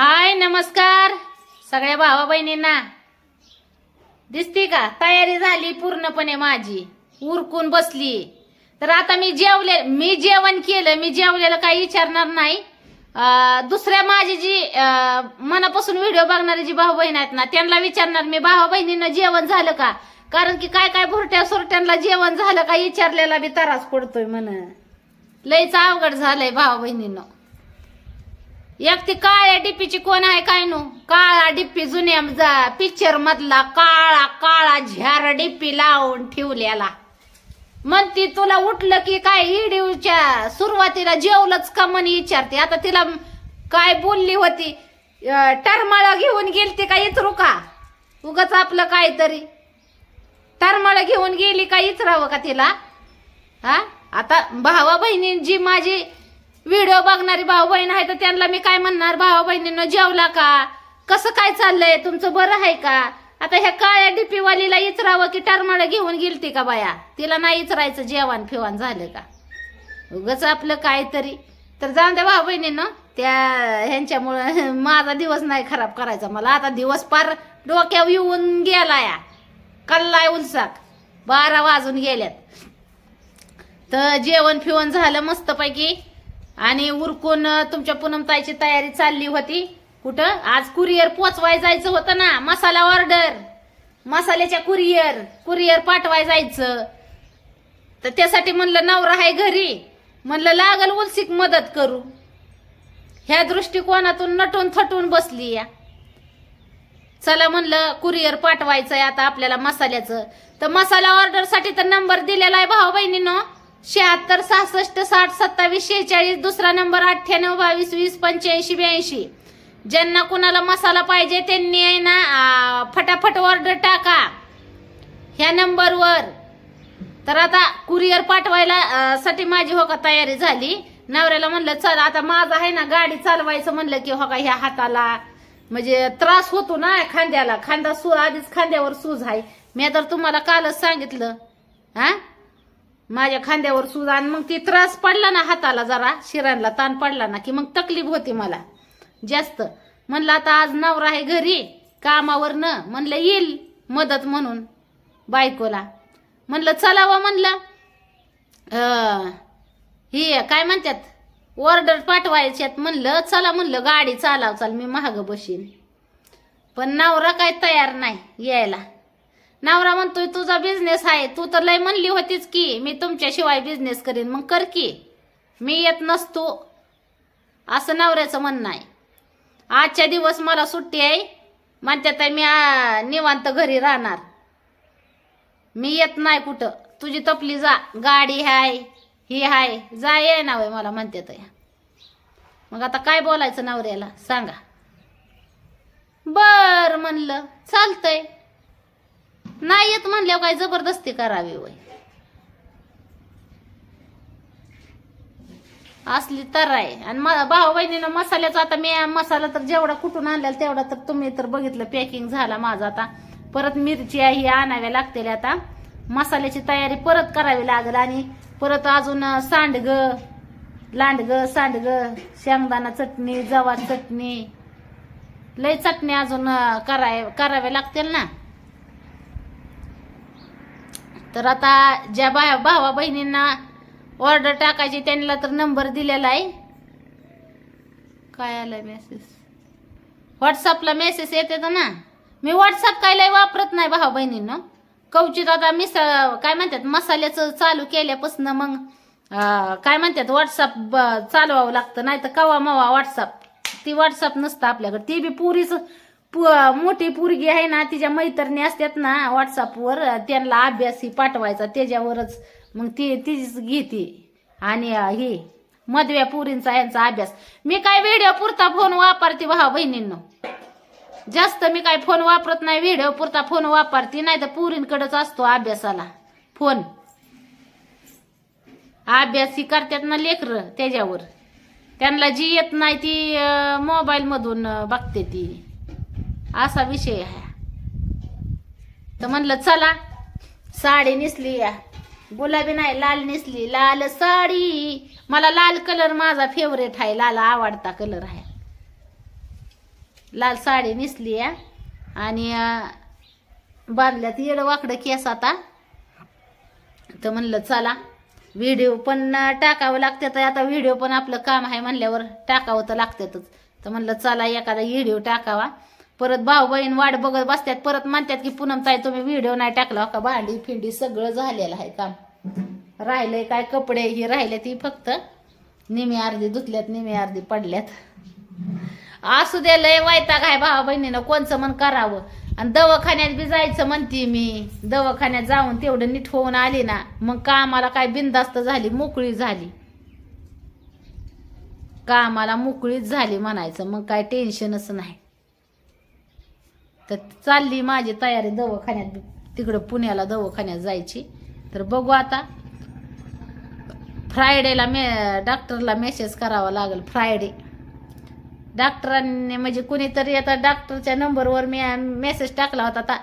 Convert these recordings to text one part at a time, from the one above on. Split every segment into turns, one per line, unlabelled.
हाय नमस्कार. सगळ्या भावा बहिणींना दिसते का? तयारी झाली पूर्णपणे माझी. उरकून बसली. तर आता मी जेवले मी जेवण केलं मी जेवलेलं काही विचारणार नाही. दुसऱ्या माझी जी मनापासून व्हिडिओ बघणारी जी भाऊ बहीण आहेत ना त्यांना विचारणार मी भावा बहिणींना जेवण झालं का? कारण की काय काय भुरट्या सुरट्यांना जेवण झालं का विचारलेला बी त्रास पडतोय म्हण. लयच अवघड झालंय भावा बहिणीनं एक ती काळ्या डिप्पीची कोण आहे काय नो? काळा डिप्पी जुन्या पिक्चर मधला काळा काळा झ्यार डिप्पी लावून ठेवलेला. म्हणती तुला उठलं की काय इडीवच्या सुरुवातीला जेवलंच का म्हणे विचारते. आता तिला काय बोलली होती? टरमाळा घेऊन गेलती का इचरू का? उगाच आपलं काहीतरी. टरमाळा घेऊन गेली का इचरावं का तिला? हा? आता भावा बहिणी जी माझी व्हिडिओ बघणारी भाऊ बहीण आहे तर त्यांना मी काय म्हणणार? भाऊ बहिणीनं जेवला का? कसं काय चाललंय? तुमचं बरं आहे का? आता ह्या काळ्या डिपीवालीला इचरावं की टरमाळा घेऊन गेलती का बाया? तिला नाही इचरायचं जेवण फिवण झालं का? उगच आपलं काहीतरी. तर जाऊन द्या भाऊ बहिणीनं. त्या ह्यांच्यामुळं माझा दिवस नाही खराब करायचा मला. आता दिवस पार डोक्यावर येऊन गेला या कल्लाय उलसाक. बारा वाजून गेल्यात. तर जेवण फिवण झालं मस्तपैकी. आणि उरकून तुमच्या पूनमताईची तयारी चालली होती. कुठं? आज कुरिअर पोचवाय जायचं होतं ना. मसाला ऑर्डर मसाल्याच्या कुरिअर. कुरिअर पाठवाय जायचं. तर त्यासाठी म्हणलं नवरा आहे घरी. म्हणलं लागल उलसिक मदत करू. ह्या दृष्टिकोनातून नटून थटून बसली या. चला म्हणलं कुरिअर पाठवायचंय आता आपल्याला मसाल्याचं. तर मसाला ऑर्डरसाठी तर नंबर दिलेला आहे भाऊ बहिणीनं शहात्तर सहासष्ट साठ सत्तावीस शेहेचाळीस दुसरा नंबर अठ्ठ्याण्णव बावीस वीस पंच्याऐंशी ब्याऐंशी. ज्यांना कुणाला मसाला पाहिजे त्यांनी आहे ना फटाफट ऑर्डर टाका. ह्या नंबरवर. तर आता कुरिअर पाठवायला साठी माझी हो का तयारी झाली. नवऱ्याला म्हणलं चल आता माझं आहे ना गाडी चालवायचं. म्हणलं की हो का ह्या हाताला. म्हणजे त्रास होतो ना खांद्याला. खांदा सू आधीच खांद्यावर सूज आहे. मी तर तुम्हाला कालच सांगितलं. हा? माझ्या खांद्यावर सूज आणि. मग ती त्रास पडला ना हाताला जरा शिरांना ताण पडला ना की मग तकलीफ होती मला. जास्त. म्हणलं आता आज नवरा आहे घरी कामावर न. म्हणलं येईल मदत म्हणून बायकोला. म्हणलं चलावं म्हणलं. हे ही काय म्हणतात? ऑर्डर पाठवायच्यात. म्हणलं चला म्हणलं गाडी चालाव चाल मी महाग बशीन. पण नवरा काय तयार नाही यायला. नवरा म्हणतोय तुझा बिझनेस आहे. तू तर लय म्हणली होतीच की मी तुमच्याशिवाय बिझनेस करीन. मग कर की. मी येत नसतो. असं नवऱ्याचं म्हणणं आहे. आजच्या दिवस मला सुट्टी आहे. म्हणतात मी निवांत घरी राहणार. मी येत नाही कुठं. तुझी तपली जा. गाडी हाय ही हाय. जा ये नाव मला म्हणतात मग आता काय बोलायचं नवऱ्याला? सांगा. बर म्हणलं. चालतंय. नाही येत म्हणल्यावर काय जबरदस्ती करावी वय. असली तर आहे. आणि भाऊ बहिणीनं मसाल्याचा आता मी मसाला तर जेवढा कुठून आणला तेवढा तर तुम्ही तर बघितलं पॅकिंग झाला माझा आता. परत मिरची आहे ही आणाव्या लागतील आता. मसाल्याची तयारी परत करावी लागेल आणि परत अजून सांडग लांडग सांडग शेंगदाणा चटणी जवा चटणी. लय चटणी अजून कराय कराव्या लागतील ना. तर आता ज्या बा भावा बहिणींना ऑर्डर टाकायची त्यांना तर नंबर दिलेला आहे. काय आलाय मेसेज व्हॉट्सअपला मेसेज येते ना. मी व्हॉट्सअप काय लय वापरत नाही भावा बहिणींना. कवचित आता मिस काय म्हणतात मसाल्याचं चालू केल्यापासून मग काय म्हणतात व्हॉट्सअप चालवावं लागतं. नाही तर कवा मवा व्हॉट्सअप ती व्हॉट्सअप नसतं आपल्याकडे. ती बी पुरीच मोठी पोरगी आहे ना तिच्या मैत्रिणी असतात ना व्हॉट्सअपवर त्यांना अभ्यास ही पाठवायचा त्याच्यावरच मग ती तीच घेते. आणि हे ही मधव्या पुरींचा यांचा अभ्यास. मी काय व्हिडिओ पुरता फोन वापरते भावा बहिणींनो? जास्त मी काय फोन वापरत नाही व्हिडिओ पुरता फोन वापरते नाही तर पुरींकडेच असतो अभ्यासाला फोन अभ्यास ही करतात ना लेकर त्याच्यावर. त्यांना जी येत नाही ती मोबाईल मधून बघते ती. असा विषय आहे. तर म्हणलं चला साडी नेसली या. गुलाबी नाही लाल नेसली. लाल साडी. मला लाल कलर माझा फेवरेट आहे. लाल आवडता कलर आहे. लाल साडी नेसली या. आणि बांधल्यात येडं वाकडं केस आता. तर म्हणलं चला व्हिडिओ पण टाकावं लागते तर आता व्हिडिओ पण आपलं काम आहे म्हणल्यावर टाकावं तर लागतातच तर म्हणलं चला एखादा व्हिडिओ टाकावा. परत भाऊ बहीण वाट बघत बसतात परत म्हणतात की पूनम ताई तुम्ही व्हिडिओ नाही टाकला का? भांडी फिंडी सगळं झालेलं आहे काम राहिलंय काय कपडे? हे राहिले ती फक्त निमी अर्धी धुतल्यात निमी अर्धी पडल्यात. असू दे लय वैताग आहे भावा बहिणीनं कोणचं मन करावं? आणि दवाखान्यात बी जायचं म्हणते मी. दवाखान्यात जाऊन तेवढं नीट होऊन आली ना मग कामाला काय बिंदास्त झाली मोकळी झाली. कामाला मोकळीच झाली म्हणायचं मग काय टेन्शनच नाही. तर चालली माझी तयारी दवाखान्यात. तिकडं पुण्याला दवाखान्यात जायची. तर बघू आता. फ्रायडेला मे डॉक्टरला मेसेज करावा लागेल फ्रायडे डॉक्टरांनी म्हणजे कुणीतरी आता डॉक्टरच्या नंबरवर मी मेसेज टाकला होता आता.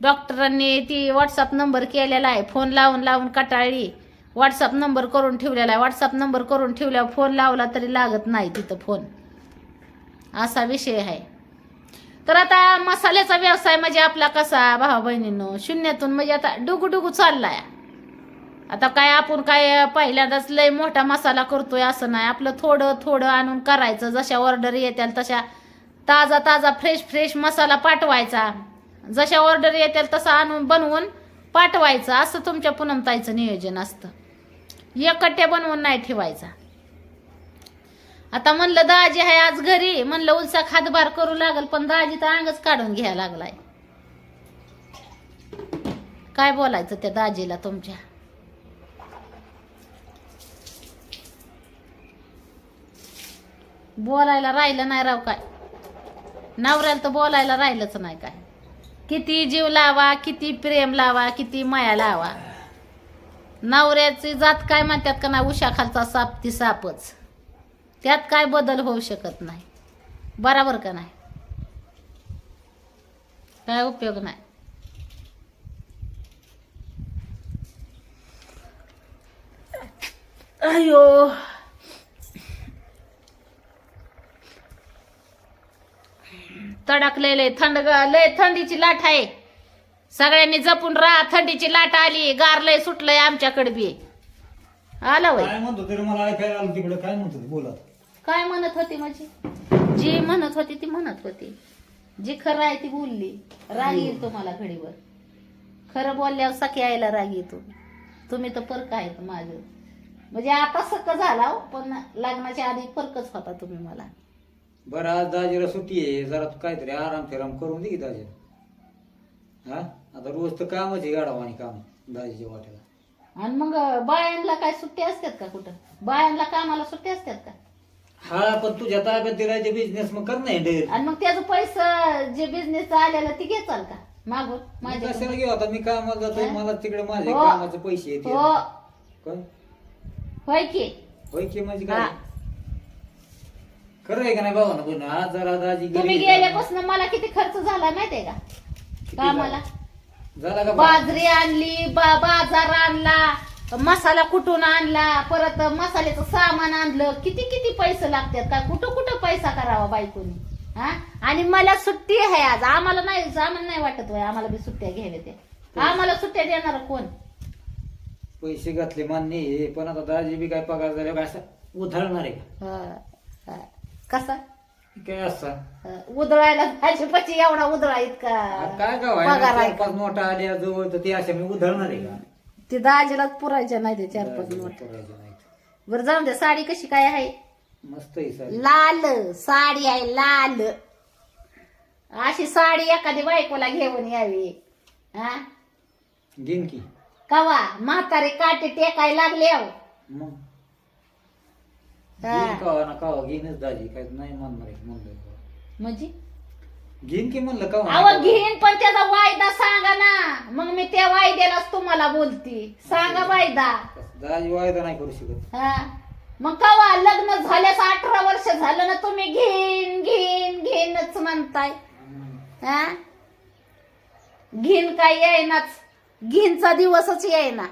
डॉक्टरांनी ती व्हॉट्सअप नंबर केलेला आहे. फोन लावून लावून कटाळली. व्हॉट्सअप नंबर करून ठेवलेला आहे. व्हॉट्सअप नंबर करून ठेवल्यावर फोन लावला तरी लागत नाही तिथं फोन असा विषय आहे. तर आता मसाल्याचा व्यवसाय म्हणजे आपला कसा भावा बहिणींनो? शून्यातून म्हणजे आता डुगू चाललाय. आता काय आपण काय पहिल्यांदाच लय मोठा मसाला करतोय असं नाही. आपलं थोडं थोडं आणून करायचं. जशा ऑर्डर येतील तशा ताजा ताजा फ्रेश फ्रेश मसाला पाठवायचा. जशा ऑर्डर येतील तसं आणून बनवून पाठवायचं. असं तुमच्या पुनमताईचं नियोजन असतं. एकट्या बनवून नाही ठेवायचा. आता म्हणलं दाजी आहे आज घरी. म्हणलं उलसा खातबार करू लागल पण दाजी तर अंगच काढून घ्यायला लागलाय. काय बोलायचं त्या दाजीला तुमच्या? बोलायला राहिलं नाही राव काय. नवऱ्याला तर बोलायला राहिलंच नाही काय. किती जीव लावा किती प्रेम लावा किती माया लावा. नवऱ्याची जात काय म्हणतात का ना उशाखालचा साप ती सापच. त्यात काय बदल होऊ शकत नाही. बराबर का नाही? काय उपयोग नाही. अयो. तडकलेले थंड लय थंडीची लाट आहे. सगळ्यांनी जपून राहा थंडीची लाट आली गार लय सुटलंय आमच्याकडे बी. आलं वय.
काय म्हणतो तरी मला ऐकायला आलं तिकडे काय म्हणतो बोला.
काय म्हणत होती माझी? जी म्हणत होती ती म्हणत होती. जी खरं आहे ती बोलली. राग येईल तुम्हाला घडीवर. खरं बोलल्यावर सखी यायला राग येतो. तुम्ही तर फरक आहेत माझं. म्हणजे आता सक्क झाला हो, पण लग्नाच्या आधी फरकच होता तुम्ही मला.
बरं आज दाजीला सुट्टी आहे. जरा तू काहीतरी आराम फिराम करून दे की दाजी हा? आता रोज तर कामच आहे गाडावानी काम दाजीच्या वाट्याला
आणि मग बायांना काय सुट्टी असतात का कुठं? बायांना कामाला सुट्टी असतात का?
हा पण तुझ्या ताब्यात दिलायचे बिझनेस मग कर नाही डेअरी
आणि मग त्याचं पैसा जे बिझनेस आलेला ती घेचाल का मागून माझ्या
कशाला घेऊ आता मी कामाला जातोय
हा?
मला तिकडे माझे
हो.
कामाचे पैसे येते
हो
काय
होय की
होय की म्हणजे
हा.
काय खरं आहे का नाही बाबा पण आज जरा दाजी
तुम्ही. गेल्यापासून मला किती खर्च झाला माहितीये का
किती
कामाला
झाला? झाला का?
बाजरी आणली बा- बाजार आणला मसाला कुठून आणला परत मसाल्याचं सामान आणलं किती किती पैसे लागतात का कुठं कुठं पैसा करावा बायकोनी? हा? आणि मला सुट्टी आहे आज. आम्हाला नाही आम्हाला नाही वाटत वय आम्हाला बी सुट्ट्या घ्यायला ते आम्हाला सुट्ट्या देणार कोण?
पैसे घातले मान्य आहे पण आता दाजी बी काय पगार झाले काय असं उधळणार आहे का?
हा, हा. कसा?
काय असं?
हा, उधळायला पाहिजे पची एवढा उधळा इतका
काय का
पगार आहे.
पाच नोटा आल्या जवळ तर ते अशा मी उधळणार आहे का?
ते दाजीलाच पुरायच्या नाही ते चार पाच नोट. बरं जाऊन द्या साडी कशी काय आहे?
मस्त आहे साडी.
लाल साडी आहे लाल. अशी साडी एखादी बायकोला घेऊन यावी. हा
घेईन की.
कवा? म्हातारे काटे टेकाय लागले अहो.
मग?
हा.
घेईन कावा ना कावा घेईनच दाजी. काय नाही म्हणणार आहे म्हणलं
म्हणजे?
घेईन की म्हणलं कावा
अहो घेईन पण त्याचा वायदा सांगा ना. मग मी त्या वायद्यालाच तुम्हाला बोलती. सांगा वायदा.
वायदा नाही करू शकत.
हा. मग कवा? लग्न झाल्यास अठरा वर्ष झालं ना तुम्ही घेईन घेईन घेईनच म्हणताय. हा? घेईन काय येईनाच. घेईनचा दिवसच येईना.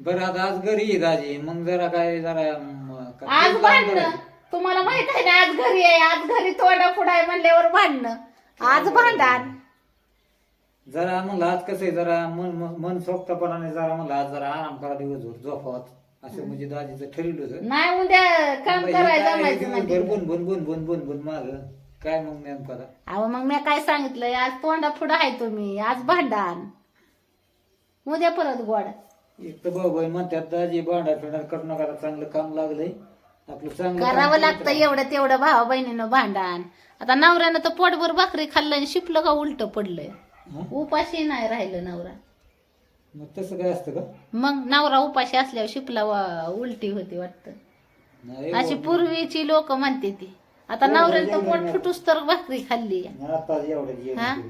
बरं आता आज घरी आहे दाजी. मग जरा काय जरा म, का
आज भांडणं. तुम्हाला माहीत आहे ना आज घरी आहे आज घरी तोंडा फुडाय म्हणल्यावर भांडणं. आज भांडण.
जरा म्हणलं आज कसं आहे जरा मन मन- मन सोक्तपणाने जरा म्हणलं आज जरा आराम करा दिवसभर झोपावत असं म्हणजे दाजीचं ठरलं होतं.
नाही उद्या काम करायचं
काय
जमायचं
दिवसभर
म्हणजे
बन बन बन बन बन बन माग. काय मग नेमकं आता
अहो मग मी काय सांगितलंय आज तोंडा पुढं आहे तुम्ही आज भांडण. उद्या परत गोड.
एक तर बाबा म्हणतात दाजी भांडा फिंडा करू नका आता चांगलं काम लागलंय. आपलं चांगलं काम
करावं लागतं. एवढं तेवढं भावा बहिणीनं भांडण आता नवऱ्यानं तर पोटभर भाकरी खाल्लं आणि शिपलं का उलट पडलंय
हं?
उपाशी नाही राहिलं नवरा
मग तसं काय असतं का
मग नवरा उपाशी असल्यावर शिपला वा- उलटी होती वाटतं
नाही
अशी. पूर्वीची लोक म्हणते ती आता
हो,
नवऱ्यानं तर पोट. फुटूस तर भाकरी खाल्ली
आता एवढं जेवण
हा?
केलं.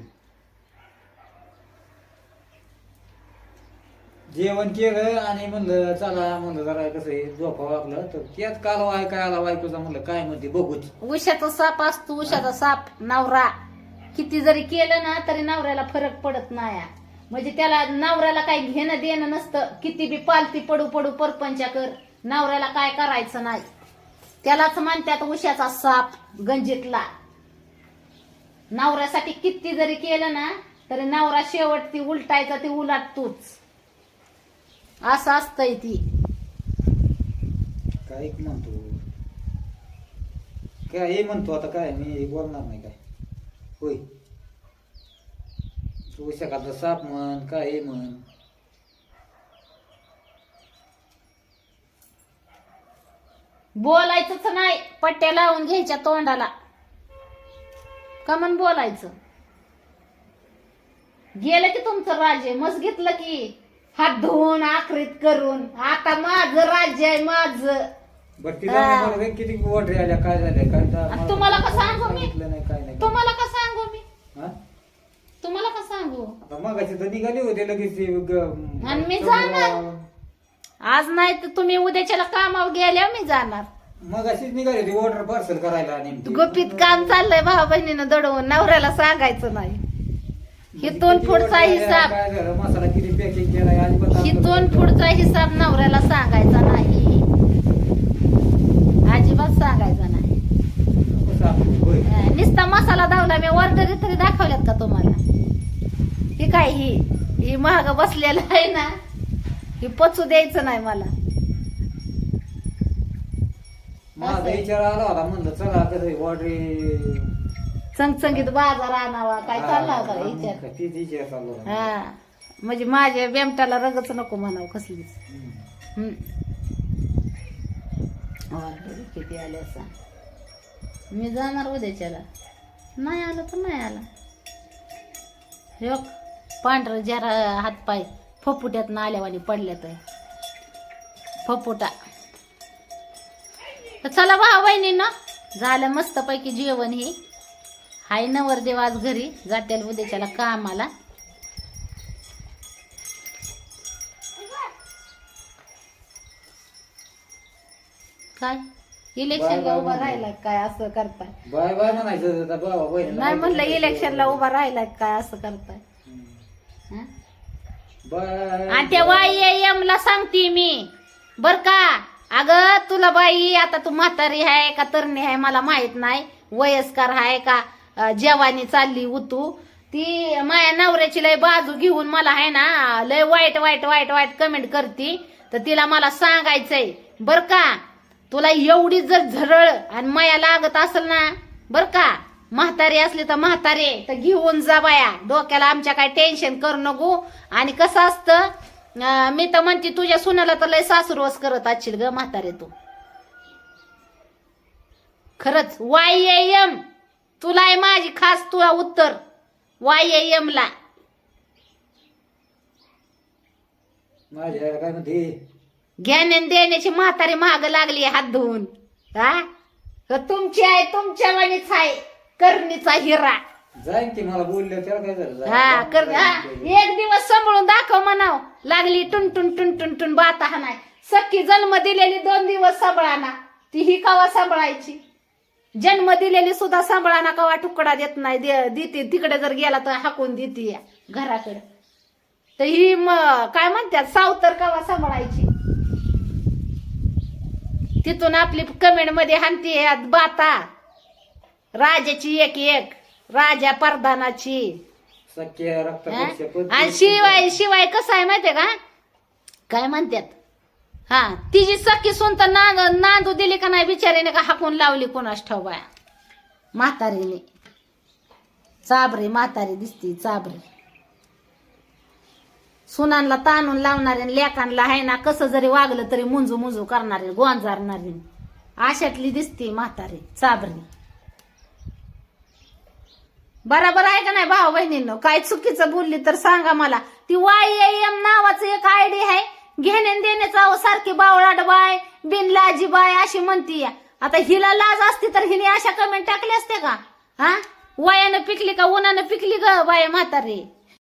जेवण केलं आणि म्हणलं चला म्हणलं जरा कसं आहे झोपावं आपलं. तर त्यात काल वाय काय आला बायकोचा म्हणलं काय म्हणते बघूच.
उशाचा साप असतो उशाचा साप नवरा. किती जरी केलं ना तरी नवऱ्याला फरक पडत नाही म्हणजे त्याला नवऱ्याला काही घेणं देणं नसतं. किती बी पालती पडू पडू परपंचा कर. नवऱ्याला काय करायचं नाही. त्यालाच म्हणतात उशाचा साप गंजीतला. नवऱ्यासाठी किती जरी केलं ना तरी नवरा शेवट ती उलटायचा ती उलट तूच असं असतंय ती.
काय म्हणतो. काय हे म्हणतो आता काय? मी बोलणार नाही काय. होय. तू शकाचा साप म्हण काय हे म्हण.
बोलायचंच नाही. पट्ट्या लावून घ्यायच्या तोंडाला. का म्हण बोलायचं. गेलं की तुमचं राज्य. मस्त घेतलं की. हात धुवून आखरीत करून आता माझं राज्य आहे माझं
बरं
हा.
मला किती आल्या काय झाल्या काय मला
तुम्हाला कसं सांगू मी?
सांगितलं नाही काय नाही
तुम्हाला का सांगू मी
हा?
तुम्हाला का सांगू
आता मगाशी तर निघाली होते लगेच ते ग-
आणि मी जाणार. आज नाही तर तुम्ही उद्याच्याला कामावर गेल्या मी जाणार
मगाशीच निघाली होती ऑर्डर पार्सल करायला नेमकी.
गुपित काम चाललंय भाऊ बहिणीनं दडवून नवऱ्याला सांगायचं नाही हिथून
किती
पुढचा
order आल्या,
हिसाब
काय झालं मसाला किती पॅकिंग आपल्याला
हिथून पुढचा हिसाब नवऱ्याला सांगायचा नाही. अजिबात सांगायचा नाही. नुसता मसाला दावला मी ऑर्डर तरी दाखवल्यात का तुम्हाला? ही काय ही ही महाग बसलेला आहे ना? ही पचू द्यायचं नाही मला.
माझा. विचार आला होता म्हणलं चला कसं ऑर्डर
चंगचंगीत बाजार आणावा काय चालला होता विचार?
तीच विचार.
हा. म्हणजे माझ्या बेमटाला रगच नको म्हणावं कसलीच. ऑर्डर किती आले असा. मी जाणार उद्याच्याला. नाही आलं तर नाही आला. हे पांढरं जरा हातपाय फपुट्यात आल्यावानी पडल्यात. फपुटा. तर चला भाऊ बहिणीनं झालं मस्तपैकी जेवण ही. हाय नवरदेव आज घरी जात्याला उद्याच्याला कामाला. काय? इलेक्शनला उभा. राहिला काय असं करताय?
बाय बाय म्हणायचं आता बाबा बहिणीला
नाही म्हणलं इलेक्शनला उभा राहिला काय असं करताय. हं?
बाय.
आणि त्या वाय ला सांगते मी. बर का? अगं तुला बाई आता तू म्हातारी आहे का तरणी आहे मला माहीत नाही. वयस्कर आहे का? अं, जवानी चालली उतू ती. माया नवऱ्याची लय बाजू घेऊन मला आहे ना लय वाईट वाईट वाईट वाईट कमेंट करती. तर तिला मला सांगायचंय. बर का? तुला एवढी जर झरळ आणि माया लागत असेल ना बर का? म्हातारी असली तर म्हातारे तर घेऊन जा बाया. डोक्याला आमच्या काय टेन्शन करू नको. आणि कसं असतं मी तर म्हणते तुझ्या सुनाला तर लय सासुरवस करत असशील ग म्हातारे तू. खरंच वाय एम तुला आहे माझी खास तुला उत्तर. वाय एम ला.
माझ्या काय म्हणते?
घेण्या देण्याची म्हातारी महाग लागली हात धुवून. हा? तुमची आहे तुमच्या वाणीच आहे करणीचा हिरा.
जाईन मला बोलले त्याला काय झालं? जाईन.
हा कर हा. एक दिवस सांभाळून दाखव म्हणाव. लागली टुन टुन टुन टुन टुन बाता हा नाही सख्खी जन्म दिलेली दोन दिवस सांभाळाना. ती ही कवा सांभाळायची? जन्म दिलेली सुद्धा सांभाळाना कवा तुकडा देत नाही. दे- देते. तिकडे जर गेला तर हाकून देते घराकडे. तर ही म काय म्हणतात? सावतर कवा सांभाळायची? तिथून आपली कमेंटमध्ये हानती बाता. राजाची एक एक राजा परधानाची
सख्या रक्तापेक्षा? पण-
आणि शिवाय शिवाय कसं आहे माहितीये का? काय म्हणतात हा तिची सखी सुन तर नांद नांदू दिली का नाही बिचारीने का हाकून लावली कोणास ठाव बाया? म्हातारीने. चाबरी म्हातारी दिसती चाबरी. सुनांना ताणून लावणारे लेखांना आहे ना कसं जरी वागलं तरी मुंजू मुंजू करणारे गोंजारणारे अशातली दिसती म्हातारी चाबरी बरोबर आहे का नाही भाऊ बहिणींनो? काय चुकीचं बोलली तर सांगा मला. ती वाय एम नावाचं एक आयडी आहे. घेण्या देण्याचं सारखी बावळाट बाय बिन लाजी बाय अशी म्हणती आता हिला लाज असती तर हिने अशा कमेंट टाकले असते का? हा? वयानं पिकली का उन्हानं पिकली ग बाय म्हातारी?